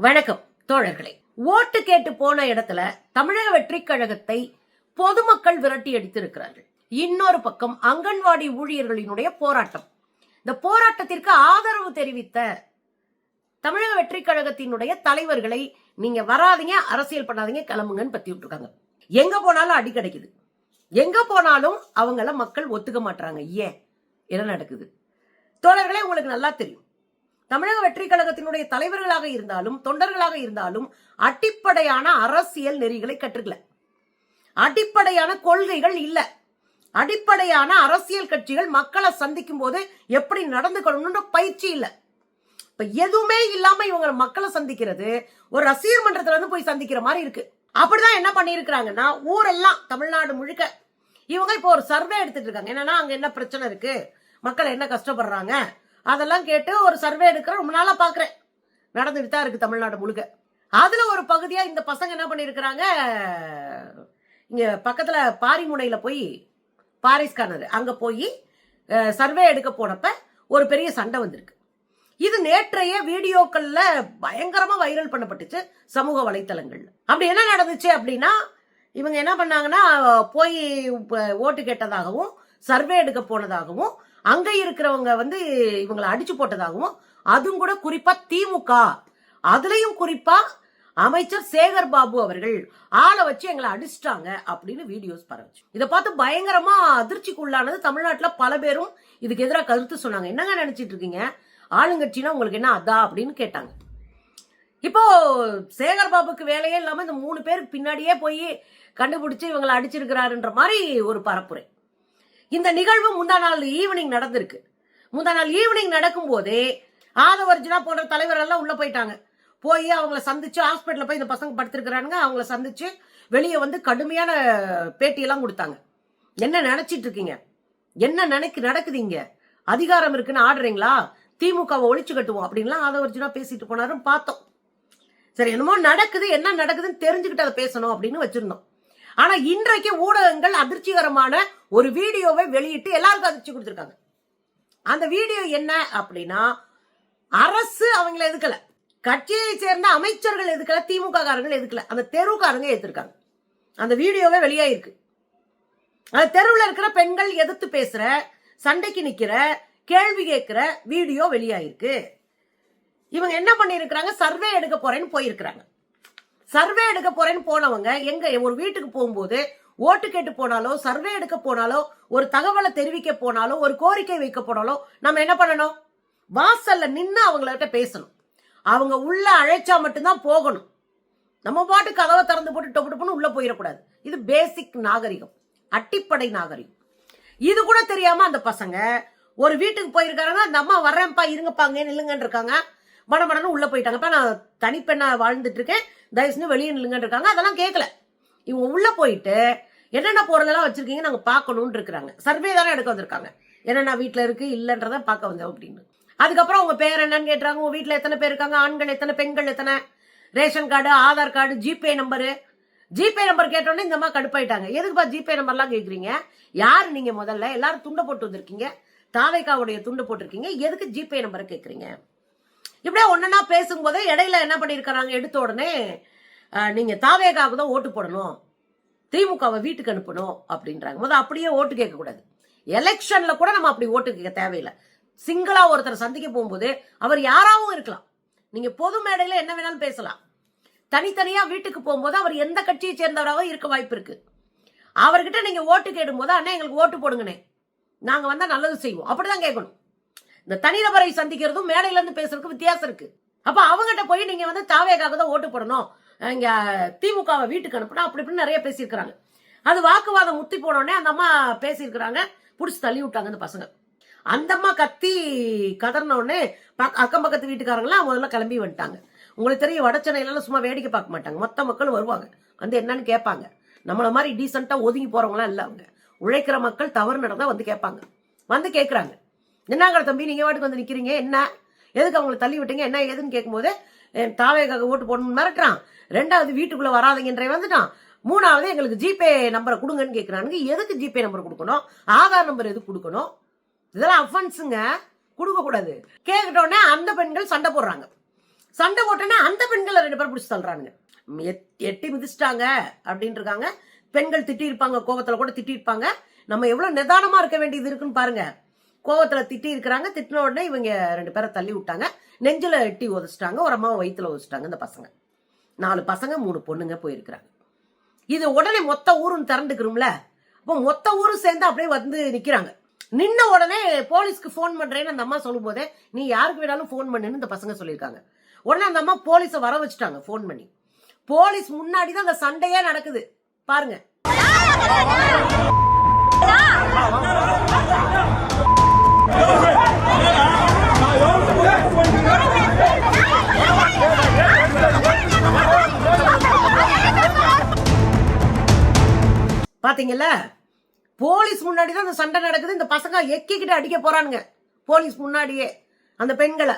வணக்கம் தோழர்களே. ஓட்டு கேட்டு போன இடத்துல தமிழக வெற்றிக் கழகத்தை பொதுமக்கள் விரட்டி அடித்திருக்கிறார்கள். இன்னொரு பக்கம் அங்கன்வாடி ஊழியர்களினுடைய போராட்டம். இந்த போராட்டத்திற்கு ஆதரவு தெரிவித்த தமிழக வெற்றிக் கழகத்தினுடைய தலைவர்களை நீங்க வராதீங்க அரசியல் பண்ணாதீங்க கிளம்புங்கன்னு பத்தி விட்டுருக்காங்க. எங்க போனாலும் அடி கிடைக்குது. எங்க போனாலும் அவங்கள மக்கள் ஒத்துக்க மாட்டாங்க ஏன்? என்ன நடக்குது? தோழர்களே உங்களுக்கு நல்லா தெரியும். தமிழக வெற்றி கழகத்தினுடைய தலைவர்களாக இருந்தாலும் தொண்டர்களாக இருந்தாலும் அடிப்படையான அரசியல் நெறிகளை கற்றுக்கல. அடிப்படையான கொள்கைகள் இல்ல. அடிப்படையான அரசியல் கட்சிகள் மக்களை சந்திக்கும் போது எப்படி நடந்துக்கணும்ன்ற பயிற்சி இல்லை. இப்ப எதுவுமே இல்லாம இவங்க மக்களை சந்திக்கிறது ஒரு ரசிகர் மன்றத்துல இருந்து போய் சந்திக்கிற மாதிரி இருக்கு. அப்படிதான் என்ன பண்ணியிருக்கிறாங்கன்னா ஊரெல்லாம் தமிழ்நாடு முழுக்க. இவங்க இப்போ ஒரு சர்வே எடுத்துட்டு இருக்காங்க. என்னன்னா அங்க என்ன பிரச்சனை இருக்கு? மக்கள் என்ன கஷ்டப்படுறாங்க? அதெல்லாம் கேட்டு ஒரு சர்வே எடுக்கிற ரொம்ப நாளாக பார்க்குறேன் நடந்துட்டு தான் இருக்கு தமிழ்நாடு முழுக்க. அதில் ஒரு பகுதியாக இந்த பசங்க என்ன பண்ணிருக்கிறாங்க? இங்கே பக்கத்தில் பாரிமுனையில் போய் பாரிஸ் அங்கே போய் சர்வே எடுக்க போனப்ப ஒரு பெரிய சண்டை வந்திருக்கு. இது நேற்றைய வீடியோக்களில் பயங்கரமாக வைரல் பண்ணப்பட்டுச்சு சமூக வலைத்தளங்கள் அப்படி என்ன நடந்துச்சு அப்படின்னா இவங்க என்ன பண்ணாங்கன்னா போய் ஓட்டு கேட்டதாகவும் சர்வே எடுக்க போனதாகவும் அங்க இருக்கிறவங்க வந்து இவங்களை அடிச்சு போட்டதாகவும் அதுவும் கூட குறிப்பா திமுக. அதுலயும் குறிப்பா அமைச்சர் சேகர் பாபு அவர்கள் ஆளை வச்சு எங்களை அடிச்சிட்டாங்க அப்படின்னு வீடியோஸ் பரவச்சு. இதை பார்த்து பயங்கரமா அதிர்ச்சிக்குள்ளானது தமிழ்நாட்டுல பல பேரும் இதுக்கு எதிராக கருத்து சொன்னாங்க. என்னங்க நினைச்சிட்டு இருக்கீங்க? ஆளுங்கட்சினா உங்களுக்கு என்ன அதா அப்படின்னு கேட்டாங்க. இப்போ சேகர் பாபுக்கு வேலையே இல்லாம இந்த மூணு பேருக்கு பின்னாடியே போய் கண்டுபிடிச்சு இவங்களை அடிச்சிருக்கிறாருன்ற மாதிரி ஒரு பரப்புரை. இந்த நிகழ்வு முந்தா நாள் ஈவினிங் நடந்திருக்கு. முந்தா நாள் ஈவினிங் நடக்கும்போதே ஆதவர்ஜினா போன்ற தலைவரெல்லாம் உள்ள போயிட்டாங்க. போய் அவங்கள சந்திச்சு ஹாஸ்பிட்டலில் போய் இந்த பசங்க படுத்திருக்கிறானுங்க. அவங்கள சந்திச்சு வெளியே வந்து கடுமையான பேட்டியெல்லாம் கொடுத்தாங்க. என்ன நினைச்சிட்டு இருக்கீங்க? என்ன நினைக்கு நடக்குதுங்க? அதிகாரம் இருக்குன்னு ஆடுறீங்களா? திமுகவை ஒழிச்சு கட்டுவோம் அப்படின்லாம் ஆதவர்ஜினா பேசிட்டு போனாரும் பார்த்தோம். சரி என்னமோ நடக்குது என்ன நடக்குதுன்னு தெரிஞ்சுக்கிட்டு அதை பேசணும் அப்படின்னு வச்சிருந்தோம். ஆனா இன்றைக்கு ஊடகங்கள் அதிர்ச்சிகரமான ஒரு வீடியோவை வெளியிட்டு எல்லாருக்கும் அதிர்ச்சி கொடுத்துருக்காங்க. அந்த வீடியோ என்ன அப்படின்னா அரசு அவங்கள எதுக்கல கட்சியை சேர்ந்த அமைச்சர்கள் எதுக்கல திமுக காரங்கள் எதுக்கல அந்த தெருவுக்காரங்க எதிர்க்காங்க அந்த வீடியோவே வெளியாயிருக்கு. அந்த தெருவில் இருக்கிற பெண்கள் எதிர்த்து பேசுற சண்டைக்கு நிக்கிற கேள்வி கேட்கிற வீடியோ வெளியாயிருக்கு. இவங்க என்ன பண்ணிருக்கிறாங்க சர்வே எடுக்க போறேன்னு போயிருக்கிறாங்க. சர்வே எடுக்க போறேன்னு போனவங்க எங்க ஒரு வீட்டுக்கு போகும்போது ஓட்டு கேட்டு போனாலோ சர்வே எடுக்க போனாலோ ஒரு தகவலை தெரிவிக்க போனாலோ ஒரு கோரிக்கை வைக்க போனாலோ நம்ம என்ன பண்ணணும்? வாசல்ல நின்று அவங்கள்ட்ட பேசணும். அவங்க உள்ள அழைச்சா மட்டும்தான் போகணும். நம்ம பாட்டு கதவை திறந்து போட்டு டொப்பு டொப்புன்னு உள்ள போயிடக்கூடாது. இது பேசிக் நாகரிகம். அட்டிப்படை நாகரிகம். இது கூட தெரியாம அந்த பசங்க ஒரு வீட்டுக்கு போயிருக்காங்க அந்த அம்மா வர்றேன்ப்பா இருங்கப்பாங்க நில்லுங்கன்னு இருக்காங்க மணமணன்னு உள்ளே போயிட்டாங்க. இப்போ நான் தனிப்பெண்ணாக வாழ்ந்துட்டு இருக்கேன் தயவு வெளியே நில்லுங்கன்னு இருக்காங்க அதெல்லாம் கேட்கல இவங்க உள்ளே போயிட்டு என்னென்ன பொருளெல்லாம் வச்சுருக்கீங்க நாங்கள் பார்க்கணுன்னு இருக்கிறாங்க சர்வே தானே எடுக்க வந்திருக்காங்க. என்னென்ன வீட்டில் இருக்குது இல்லைன்றத பார்க்க வந்தோம் அப்படின்னு. அதுக்கப்புறம் அவங்க பேர் என்னன்னு கேட்டுறாங்க உங்கள் வீட்டில் எத்தனை பேர் இருக்காங்க? ஆண்கள் எத்தனை பெண்கள் எத்தனை? Ration card Aadhaar card GPay number. GPay number கேட்டோன்னே இந்த மாதிரி கடுப்பாயிட்டாங்க. எதுக்குப்பா ஜிபே நம்பர்லாம் கேட்குறீங்க யார் நீங்கள் முதல்ல? எல்லாரும் துண்டை போட்டு வந்திருக்கீங்க. தாவைக்காவுடைய துண்டு போட்டிருக்கீங்க. எதுக்கு ஜிபே நம்பரை கேட்குறீங்க இப்படியே ஒன்னா பேசும்போதே இடையில என்ன பண்ணியிருக்கிறாங்க? எடுத்த உடனே நீங்க தாவேகாவுக்கு தான் ஓட்டு போடணும். திமுகவை வீட்டுக்கு அனுப்பணும் அப்படின்றாங்க. முதல் அப்படியே ஓட்டு கேட்க கூடாது. எலெக்ஷன்ல கூட நம்ம அப்படி ஓட்டு கேட்க தேவையில்லை. சிங்கிளா ஒருத்தர் சந்திக்க போகும்போது அவர் யாராவும் இருக்கலாம். நீங்க பொது மேடையில என்ன வேணாலும் பேசலாம். தனித்தனியா வீட்டுக்கு போகும்போது அவர் எந்த கட்சியை சேர்ந்தவராகவும் இருக்க வாய்ப்பு இருக்கு. அவர்கிட்ட நீங்க ஓட்டு கேடும்போது அண்ணா எங்களுக்கு ஓட்டு போடுங்கண்ணே. நாங்க வந்தா நல்லது செய்வோம். அப்படிதான் கேட்கணும். இந்த தனிநபரை சந்திக்கிறதும் மேடையில இருந்து பேசுறதுக்கும் வித்தியாசம் இருக்கு. அப்ப அவங்ககிட்ட போய் நீங்க வந்து தாவேக்காக தான் ஓட்டு போடணும். இங்க திமுகவை வீட்டுக்கு அனுப்பினா அப்படி இப்படின்னு நிறைய பேசியிருக்கிறாங்க. அது வாக்குவாதம் முத்தி போனோடனே அந்த அம்மா பேசியிருக்கிறாங்க. பிடிச்சி தள்ளி விட்டாங்க அந்த பசங்க. அந்த அம்மா கத்தி கதறினோடனே பக்க- அக்கம் பக்கத்து வீட்டுக்காரங்களாம் முதல்ல கிளம்பி வந்துட்டாங்க. உங்களுக்கு தெரியும் வடச்சென்னையில சும்மா வேடிக்கை பார்க்க மாட்டாங்க. மொத்த மக்களும் வருவாங்க. வந்து என்னன்னு கேட்பாங்க. நம்மளை மாதிரி டீசெண்டாக ஒதுங்கி போகிறவங்களாம் இல்லை அவங்க. உழைக்கிற மக்கள் தவறு நடந்தால் வந்து கேட்பாங்க. வந்து கேட்குறாங்க என்னங்கிற தம்பி நீங்கள் வாட்டுக்கு வந்து நிற்கிறீங்க என்ன? எதுக்கு அவங்களை தள்ளி விட்டீங்க? என்ன ஏதுன்னு கேட்கும்போது தாவேக்காக ஓட்டு போடணும்னு மிரட்டுறான். ரெண்டாவது வீட்டுக்குள்ளே வராதுங்கன்றே வந்துட்டான். மூணாவது எங்களுக்கு ஜிபே நம்பரை கொடுங்கன்னு கேட்குறானுங்க எதுக்கு ஜிபே நம்பர் கொடுக்கணும்? ஆதார் நம்பர் எதுக்கு கொடுக்கணும்? இதெல்லாம் அஃபன்ஸுங்க கொடுக்கக்கூடாது கூடாது. அந்த பெண்கள் சண்டை போடுறாங்க. சண்டை போட்டோன்னே அந்த பெண்களை ரெண்டு பேரும் பிடிச்சி தள்ளுறானுங்க. எட்- எட்டி மிதிச்சிட்டாங்க அப்படின்னு இருக்காங்க பெண்கள் திட்டியிருப்பாங்க கோபத்தில் கூட திட்டியிருப்பாங்க. நம்ம எவ்வளோ நிதானமாக இருக்க வேண்டியது இருக்குன்னு பாருங்கள் கோவத்தில் திட்டி இருக்கிறாங்க. திட்டின உடனே இவங்க ரெண்டு பேரை தள்ளி விட்டாங்க. நெஞ்சில் எட்டி உதச்சிட்டாங்க. ஒரு அம்மாவை வயித்துல உதச்சிட்டாங்க இந்த பசங்க. நாலு பசங்க மூணு பொண்ணுங்க போயிருக்கிறாங்க. இது உடனே மொத்த ஊரும் திறந்துக்கிறோம்ல அப்போ மொத்த ஊரும் சேர்ந்து அப்படியே வந்து நிற்கிறாங்க நின்ன உடனே போலீஸ்க்கு ஃபோன் பண்ணுறேன்னு அந்த அம்மா சொல்லும் போதே நீ யாருக்கு வேணாலும் ஃபோன் பண்ணுன்னு இந்த பசங்க சொல்லியிருக்காங்க. உடனே அந்த அம்மா போலீஸை வர வச்சுட்டாங்க ஃபோன் பண்ணி. போலீஸ் முன்னாடி தான் அந்த சண்டையே நடக்குது. பாருங்க. பாத்தீங்கல்ல? போலீஸ் முன்னாடி தான் அந்த சண்டை நடக்குது. இந்த பசங்க எக்கிக்கிட்டு அடிக்க போறானுங்க. போலீஸ் முன்னாடியே. அந்த பெண்களை.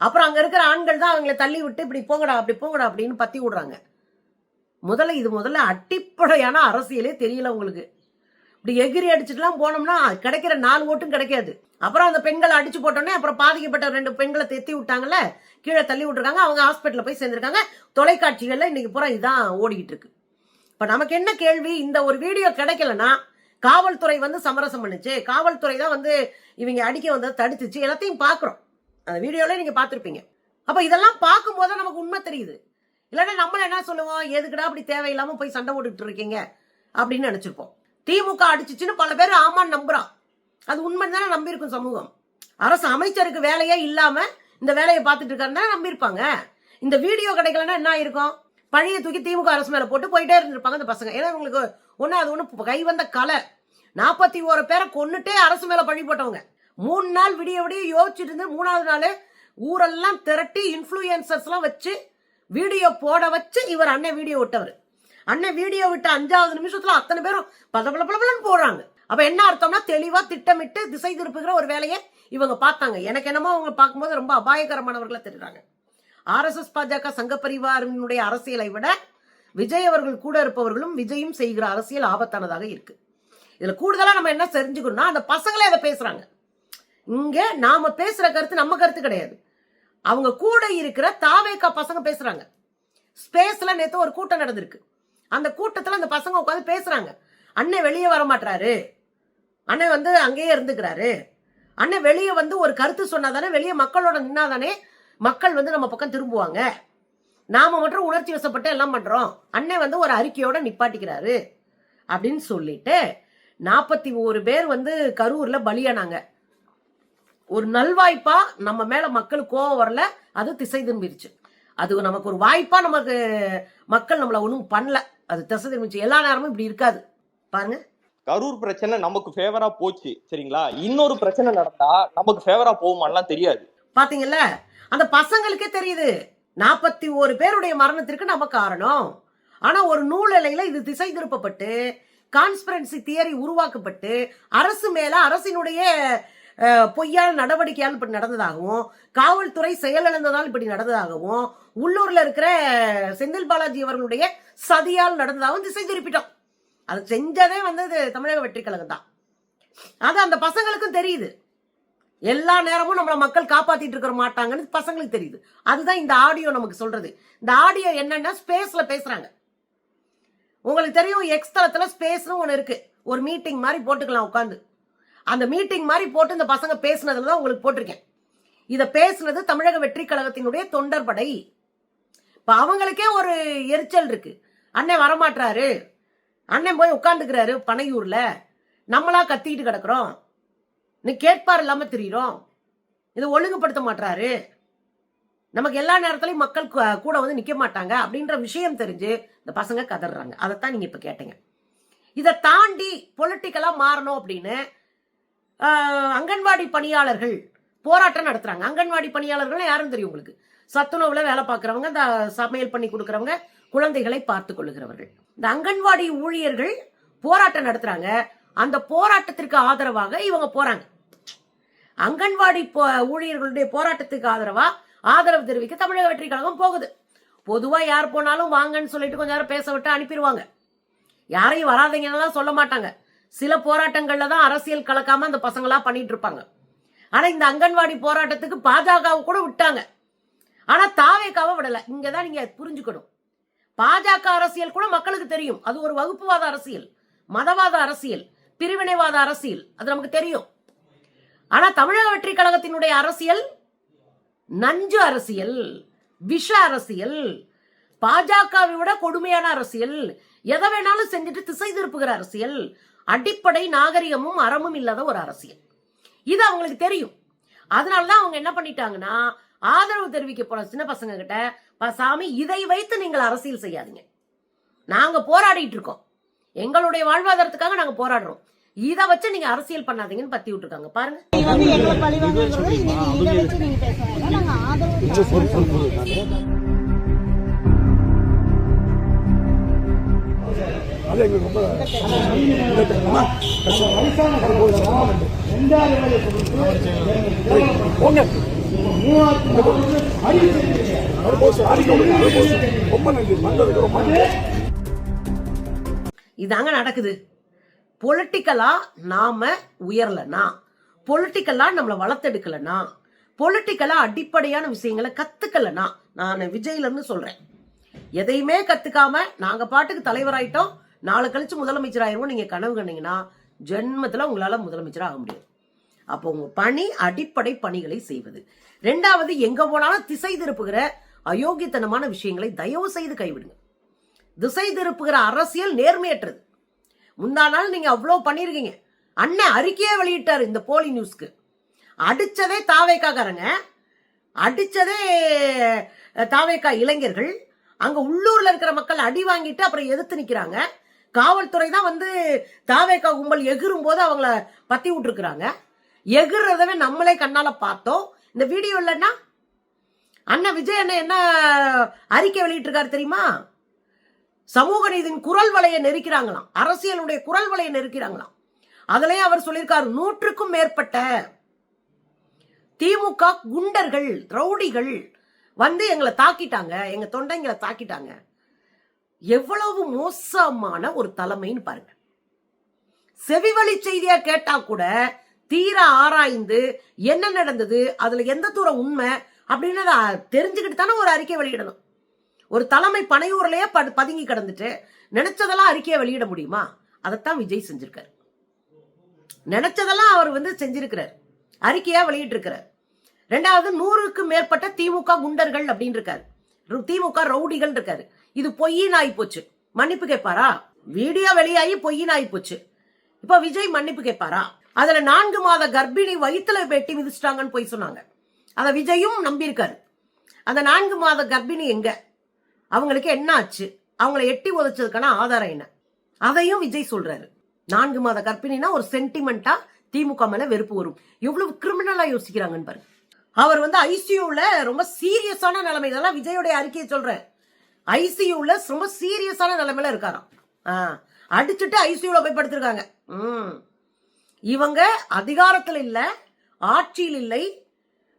அப்புறம் அங்க இருக்கிற ஆண்கள் தான் அவங்கள தள்ளி விட்டு இப்படி போங்கடா அப்படி போங்கடா அப்படின்னு பத்தி விடுறாங்க. முதல்ல இது முதல்ல அடிப்படையான அரசியலே தெரியல உங்களுக்கு. இப்படி எகிரி அடிச்சுட்டுலாம் போனோம்னா கிடைக்கிற நாலு ஓட்டும் கிடைக்காது. அப்புறம் அந்த பெண்களை அடிச்சு போட்டோன்னே அப்புறம் பாதிக்கப்பட்ட ரெண்டு பெண்களை தெத்தி விட்டாங்கல்ல கீழே தள்ளி விட்டுருக்காங்க அவங்க ஹாஸ்பிட்டலில் போய் சேர்ந்துருக்காங்க. தொலைக்காட்சிகளில் இன்னைக்கு பூரா இதான் ஓடிக்கிட்டு இருக்கு. இப்போ நமக்கு என்ன கேள்வி? இந்த ஒரு வீடியோ கிடைக்கலனா காவல்துறை வந்து சமரசம் பண்ணுச்சு. காவல்துறை தான் வந்து இவங்க அடிக்க வந்ததை தடுத்துச்சு. எல்லாத்தையும் பார்க்குறோம். அந்த வீடியோவில் நீங்கள் பார்த்துருப்பீங்க. அப்போ இதெல்லாம் பார்க்கும்போது நமக்கு உண்மை தெரியுது. இல்லைன்னா நம்மள என்ன சொல்லுவோம்? எதுக்குடா அப்படி தேவையில்லாமல் போய் சண்டை போட்டுக்கிட்டு இருக்கீங்க? அப்படின்னு நினச்சிருப்போம். திமுக அடிச்சிச்சுன்னு பல பேர் ஆமான்னு நம்புறான். அது உண்மை தானே நம்பியிருக்கும் சமூகம். அரசு அமைச்சருக்கு வேலையே இல்லாம இந்த வேலையை பார்த்துட்டு இருக்காருன்னா நம்பியிருப்பாங்க. இந்த வீடியோ கிடைக்கலன்னா என்ன இருக்கும் பழைய தூக்கி திமுக அரசு மேல போட்டு போயிட்டே இருந்திருப்பாங்க இந்த பசங்க. ஏன்னா உங்களுக்கு ஒண்ணு அது ஒண்ணு கை வந்த கலை நாற்பத்தி ஓரு பேரை கொண்டுட்டே அரசு மேல பழி போட்டவங்க. மூணு நாள் விடிய விடிய யோசிச்சுட்டு இருந்து மூணாவது நாள் ஊரெல்லாம் திரட்டி இன்ஃப்ளூயன்சர்ஸ்லாம் வச்சு வீடியோ போட வச்சு இவர் அண்ணன் வீடியோ விட்டவர். அண்ணன் வீடியோ விட்ட அஞ்சாவது நிமிஷத்துல அத்தனை பேரும் பல பல போடுறாங்க அப்ப என்ன அர்த்தம்னா தெளிவா திட்டமிட்டு திசை திருப்புகிற ஒரு வேலையை இவங்க பார்த்தாங்க. எனக்கு என்னமோ அவங்க பார்க்கும்போது ரொம்ப அபாயகரமானவர்களா தெரியுறாங்க ஆர்எஸ்எஸ் பாஜக சங்க பரிவாரினுடைய அரசியலை விட விஜய் அவர்கள் கூட இருப்பவர்களும் விஜயும் செய்கிற அரசியல் ஆபத்தானதாக இருக்கு. இதுல கூடுதலா நம்ம என்ன தெரிஞ்சுக்கணும்னா அந்த பசங்களே அதை பேசுறாங்க. இங்க நாம பேசுற கருத்து நம்ம கருத்து கிடையாது. அவங்க கூட இருக்கிற தாவேக்கா பசங்க பேசுறாங்க. ஸ்பேஸ்ல நேத்து ஒரு கூட்டம் நடந்திருக்கு. அந்த கூட்டத்தில் அந்த பசங்க உட்காந்து பேசுறாங்க. அண்ணன் வெளியே வர மாட்டாரு அண்ணன் வந்து அங்கேயே இருந்துக்கிறாரு. அண்ணன் வெளியே வந்து ஒரு கருத்து சொன்னாதானே வெளியே மக்களோட நின்னாதானே மக்கள் வந்து நம்ம பக்கம் திரும்புவாங்க. நாம மட்டும் உணர்ச்சி வசப்பட்டு எல்லாம் பண்றோம். அண்ணன் வந்து ஒரு அறிக்கையோட நிப்பாட்டிக்கிறாரு. அப்படின்னு சொல்லிட்டு நாற்பத்தி ஒரு பேர் வந்து கரூர்ல பலியானாங்க. ஒரு நல்வாய்ப்பா நம்ம மேல மக்கள் கோவம் வரல அது திசை திரும்பிருச்சு. அது நமக்கு ஒரு வாய்ப்பா நமக்கு மக்கள் நம்மளை ஒன்றும் பண்ணல. அது திசை திரும்பிச்சு எல்லா நேரமும் இப்படி இருக்காது. பாருங்க. கரூர் பிரச்சனை நமக்கு ஃபேவரா போச்சு சரிங்களா? இன்னொரு பிரச்சனை நடந்தா நமக்கு ஃபேவரா போகுமான்லாம் தெரியாது. பாத்தீங்கல்ல? அந்த பசங்களுக்கே தெரியுது. நாற்பத்தி ஒரு பேருடைய மரணத்திற்கு நம்ம காரணம். ஆனா ஒரு நூலிலையில இது திசை திருப்பப்பட்டு கான்ஸ்பிரன்சி தியரி உருவாக்கப்பட்டு அரசு மேல அரசினுடைய பொய்யான நடவடிக்கையால் இப்படி நடந்ததாகவும் காவல்துறை செயலிழந்ததால் இப்படி நடந்ததாகவும் உள்ளூர்ல இருக்கிற செந்தில் பாலாஜி அவர்களுடைய சதியால் நடந்ததாகவும் திசை திருப்பிட்டோம். அது செஞ்சதே வந்து தமிழக வெற்றி கழகம் தான். அது அந்த பசங்களுக்கும் தெரியுது. எல்லா நேரமும் நம்மளை மக்கள் காப்பாத்திட்டு இருக்க மாட்டாங்கன்னு பசங்களுக்கு தெரியுது. அதுதான் இந்த ஆடியோ நமக்கு சொல்றது. இந்த ஆடியோ என்னன்னா ஸ்பேஸ்ல பேசுறாங்க. உங்களுக்கு தெரியும் எக்ஸ் தளத்துல ஸ்பேஸ்னு ஒன்று இருக்கு. ஒரு மீட்டிங் மாதிரி போட்டுக்கலாம் உட்காந்து அந்த மீட்டிங் மாதிரி போட்டு இந்த பசங்க பேசுனதுல தான் உங்களுக்கு போட்டிருக்கேன். இதை பேசுனது தமிழக வெற்றி கழகத்தினுடைய தொண்டர் படை அவங்களுக்கே ஒரு எரிச்சல் இருக்கு. அண்ணன் வரமாட்டாரு அண்ணன் போய் உட்காந்துக்கிறாரு பனையூர்ல. நம்மளா கத்திக்கிட்டு கிடக்குறோம். நீ கேட்பார் இல்லாம தெரியுறோம். இதை ஒழுங்குபடுத்த மாட்டாரு நமக்கு எல்லா நேரத்துலையும் மக்கள் கூட வந்து நிக்க மாட்டாங்க அப்படின்ற விஷயம் தெரிஞ்சு இந்த பசங்க கதறாங்க அதைத்தான் நீங்க இப்ப கேட்டீங்க. இதை தாண்டி பொலிட்டிக்கலா மாறணும் அப்படின்னு அங்கன்வாடி பணியாளர்கள் போராட்டம் நடத்துறாங்க. அங்கன்வாடி பணியாளர்கள் யாரும் தெரியும் உங்களுக்கு? சத்துணவுல வேலை பார்க்குறவங்க இந்த சமையல் பண்ணி கொடுக்குறவங்க குழந்தைகளை பார்த்து கொள்ளுகிறவர்கள். இந்த அங்கன்வாடி ஊழியர்கள் போராட்டம் நடத்துறாங்க. அந்த போராட்டத்திற்கு ஆதரவாக இவங்க போறாங்க. அங்கன்வாடி போ- ஊழியர்களுடைய போராட்டத்துக்கு ஆதரவா ஆதரவு தெரிவிக்க தமிழக வெற்றி கழகம் போகுது. பொதுவா யார் போனாலும் வாங்கன்னு சொல்லிட்டு கொஞ்ச நேரம் பேச விட்டு அனுப்பிடுவாங்க. யாரையும் வராதீங்கன்னெல்லாம் சொல்ல மாட்டாங்க. சில போராட்டங்கள்ல தான் அரசியல் கலக்காம அந்த பசங்களா பண்ணிட்டு இருப்பாங்க ஆனா இந்த அங்கன்வாடி போராட்டத்துக்கு பாஜக கூட விட்டாங்க. ஆனா தாவேக்காவை விடல. இங்கதான் நீங்க புரிஞ்சுக்கணும். பாஜக அரசியல் கூட மக்களுக்கு தெரியும். அது ஒரு வகுப்புவாத அரசியல் மதவாத அரசியல் பிரிவினைவாத அரசியல். அது நமக்கு தெரியும். ஆனா தமிழக வெற்றி கழகத்தினுடைய அரசியல் நஞ்சு அரசியல் விஷ அரசியல் பாஜகவை விட கொடுமையான அரசியல் எதை வேணாலும் செஞ்சுட்டு திசை திருப்புகிற அரசியல் அடிப்படை நாகரிகமும் அறமும் இல்லாத ஒரு அரசியல். இது அவங்களுக்கு தெரியும். அதனாலதான் அவங்க என்ன பண்ணிட்டாங்கன்னா ஆதரவு தெரிவிக்க போற சின்ன பசங்க கிட்ட "பா சாமி இதை வைத்து நீங்கள் அரசியல் செய்யாதீங்க. நாங்க போராடிட்டு இருக்கோம். எங்களுடைய வாழ்வாதாரத்துக்காக நாங்க போராடுறோம். இதை வச்சு நீங்க அரசியல் பண்ணாதீங்கன்னு பத்தி விட்டுருக்காங்க. பாருங்க. நீங்க அது எங்களுக்கு ரொம்ப ரொம்ப நன்றி வந்ததுக்கு ரொம்ப இதாங்க நடக்குது. பொலிட்டிக்கலா நாம உயரலனா பொலிட்டிக்கலா நம்மளை வளர்த்தெடுக்கலனா பொலிட்டிக்கலா அடிப்படையான விஷயங்களை கத்துக்கலனா நான் விஜய்லன்னு சொல்றேன். எதையுமே கத்துக்காம நாங்க பாட்டுக்கு தலைவராயிட்டோம் நாளை கழிச்சு முதலமைச்சர் ஆயிருவோம் நீங்கள் கனவு கண்டீங்கன்னா ஜென்மத்தில் உங்களால் முதலமைச்சர் ஆக முடியும். அப்போ உங்கள் பணி அடிப்படை பணிகளை செய்வது. ரெண்டாவது எங்கே போனாலும் திசை திருப்புகிற அயோக்கியத்தனமான விஷயங்களை தயவு செய்து கைவிடுங்க. திசை திருப்புகிற அரசியல் நேர்மையற்றது. முந்தா நாள் நீங்கள் அவ்வளோ பண்ணியிருக்கீங்க அண்ணன் அறிக்கையே வெளியிட்டார் இந்த போலி நியூஸ்க்கு. அடித்ததே தாவேக்காக்காரங்க. அடித்ததே தாவேக்கா இளைஞர்கள். அங்கே உள்ளூரில் இருக்கிற மக்கள் அடி வாங்கிட்டு அப்புறம் எதிர்த்து நிற்கிறாங்க காவல்துறை தான் வந்து தாவேக்கா கும்பல் எகிரும் போது அவங்கள பத்தி விட்டுருக்குறாங்க. எகிறதவே நம்மளே கண்ணால பார்த்தோம். இந்த வீடியோ இல்லைன்னா அண்ணன் விஜய் அண்ணன் என்ன அறிக்கை வெளியிட்டிருக்காரு தெரியுமா? சமூக நீதியின் குரல் வலையை நெருக்கிறாங்களாம். அரசியலுடைய குரல் வலையை நெருக்கிறாங்களாம். அதுலயே அவர் சொல்லியிருக்காரு நூற்றுக்கும் மேற்பட்ட திமுக குண்டர்கள் ரவுடிகள் வந்து எங்களை தாக்கிட்டாங்க. எங்க தொண்டைங்களை தாக்கிட்டாங்க. எவ்வளவு மோசமான ஒரு தலைமைன்னு பாருங்க. செவிவழி செய்தியா கேட்டா கூட தீர ஆராய்ந்து என்ன நடந்தது அதுல எந்த தூரம் உண்மை அப்படின்னு தெரிஞ்சுக்கிட்டு தானே ஒரு அறிக்கை வெளியிடணும். ஒரு தலைமை பனையூர்லயே படு- பதுங்கி கிடந்துட்டு நினைச்சதெல்லாம் அறிக்கையை வெளியிட முடியுமா? அதைத்தான் விஜய் செஞ்சிருக்காரு. நினைச்சதெல்லாம் அவர் வந்து செஞ்சிருக்கிறார். அறிக்கையா வெளியிட்டிருக்கிறார். ரெண்டாவது நூறுக்கு மேற்பட்ட திமுக குண்டர்கள் அப்படின்னு இருக்காரு திமுக ரவுடிகள் இருக்காரு. இது பொய்யின் ஆகி போச்சு மன்னிப்பு கேட்பாரா? வீடியோ வெளியாகி பொய்யின் ஆகி போச்சு இப்ப விஜய் மன்னிப்பு கேட்பாரா? அதுல நான்கு மாத கர்ப்பிணி வயிற்றுல வெட்டி மிதிச்சிட்டாங்கன்னு போய் சொன்னாங்க. அத விஜயும் நம்பியிருக்காரு. அந்த நான்கு மாத கர்ப்பிணி எங்க? அவங்களுக்கு என்ன ஆச்சு? அவங்கள எட்டி உதைச்சதுக்கான ஆதாரம் என்ன? அதையும் விஜய் சொல்றாரு. நான்கு மாத கர்ப்பிணினா ஒரு சென்டிமெண்டா திமுக மேல வெறுப்பு வரும். எவ்வளவு கிரிமினலா யோசிக்கிறாங்கன்னு பாருங்க. அவர் வந்து ஐசியூல ரொம்ப சீரியஸான நிலைமைகள்லாம் விஜயோடைய அறிக்கையை சொல்றேன் ஐசியூல ரொம்ப சீரியஸான நிலைமையில இருக்காராம். ஆ, அடிச்சுட்டு ஐசியூல போய் படுத்திருக்காங்க. ம். இவங்க அதிகாரத்தில் இல்லை ஆட்சியில் இல்லை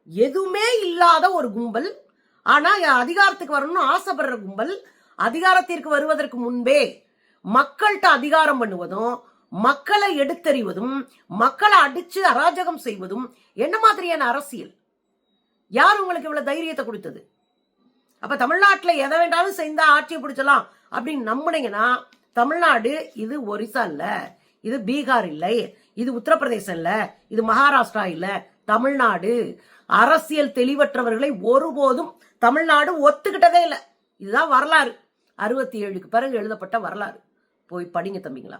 எதுவுமே இல்லாத ஒரு கும்பல். ஆனா அதிகாரத்துக்கு வரணும்னு ஆசைப்படுற கும்பல் அதிகாரத்திற்கு வருவதற்கு முன்பே மக்கள்கிட்ட அதிகாரம் பண்ணுவதும் மக்களை எடுத்தறிவதும் மக்களை அடிச்சு அராஜகம் செய்வதும் என்ன மாதிரியான அரசியல்? யார் உங்களுக்கு இவ்வளவு தைரியத்தை கொடுத்தது? அப்ப தமிழ்நாட்டில் எதை வேண்டாலும் செய்தா ஆட்சியை பிடிச்சலாம் அப்படின்னு நம்புனீங்கன்னா தமிழ்நாடு இது ஒரிசா இல்ல இது பீகார் இல்லை இது உத்தரப்பிரதேசம் இல்ல இது மகாராஷ்டிரா இல்லை தமிழ்நாடு அரசியல் தெளிவற்றவர்களை ஒருபோதும் தமிழ்நாடு ஒத்துக்கிட்டதே இல்லை. இதுதான் வரலாறு. அறுபத்தி ஏழுக்கு பிறகு எழுதப்பட்ட வரலாறு. போய் படிங்க தம்பிங்களா.